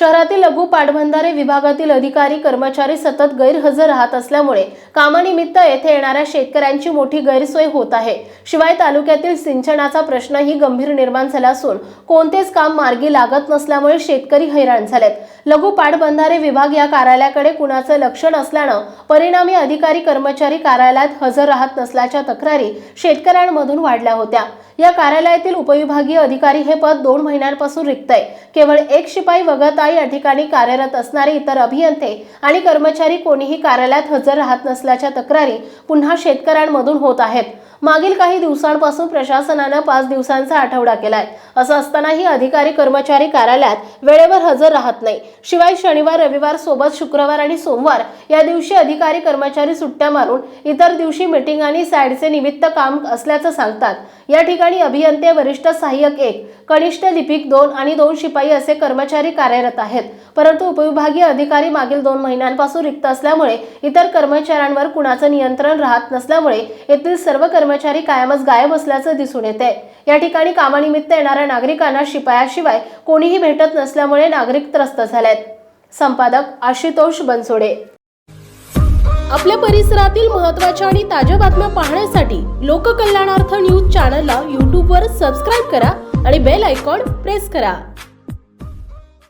शहरातील लघु पाटबंधारे विभागातील अधिकारी कर्मचारी सतत गैरहजर राहत असल्यामुळे कामानिमित्त येथे येणाऱ्या शेतकऱ्यांची मोठी गैरसोय होत आहे. शिवाय तालुक्यातील सिंचनाचा प्रश्नही गंभीर निर्माण झाला असून कोणतेच काम मार्गी लागत नसल्यामुळे शेतकरी हैराण झालेत. लघु पाटबंधारे विभाग या कार्यालयाकडे कुणाचं लक्ष नसल्यानं परिणामी अधिकारी कर्मचारी कार्यालयात हजर राहत नसल्याच्या तक्रारी शेतकऱ्यांमधून वाढल्या होत्या. या कार्यालयातील उपविभागीय अधिकारी हे पद दोन महिन्यांपासून रिक्त आहे. केवळ एक शिपाई वगळता या ठिकाणी कार्यरत असणारे इतर अभियंते आणि कर्मचारी कोणीही कार्यालयात हजर राहत नसल्याच्या तक्रारी पुन्हा शेतकऱ्यांमधून होत आहेत. मागील काही दिवसांपासून प्रशासनानं पाच दिवसांचा आठवडा केलाय. असं असतानाही अधिकारी कर्मचारी कार्यालयात वेळेवर हजर राहत नाही. शिवाय शनिवार रविवार सोबत शुक्रवार आणि सोमवार या दिवशी अधिकारी कर्मचारी सुट्ट्या मारून इतर दिवशी मीटिंग आणि सॅडचे निमित्त काम असल्याचं सांगतात. या ठिकाणी अभियंते वरिष्ठ सहाय्यक एक कनिष्ठ लिपिक दोन आणि दोन शिपाई असे कर्मचारी कार्यरत आहेत. परंतु उपविभागीय अधिकारी मागील दोन महिन्यांपासून रिक्त असल्यामुळे इतर कर्मचाऱ्यांवर कुणाचं नियंत्रण राहत नसल्यामुळे येथील सर्व कर्मचारी कायमच गायब असल्याचं दिसून येते. या ठिकाणी कामानिमित्त येणाऱ्या नागरिकांना शिपायाशिवाय कोणीही भेटत नसल्यामुळे नागरिक त्रस्त झालेत. संपादक आशुतोष बनसोडे. आपल्या परिसरातील महत्त्वाच्या आणि ताज्या बातम्या पाहण्यासाठी लोककल्याणार्थ न्यूज चॅनलला यूट्यूबवर सबस्क्राईब करा आणि बेल आयकॉन प्रेस करा.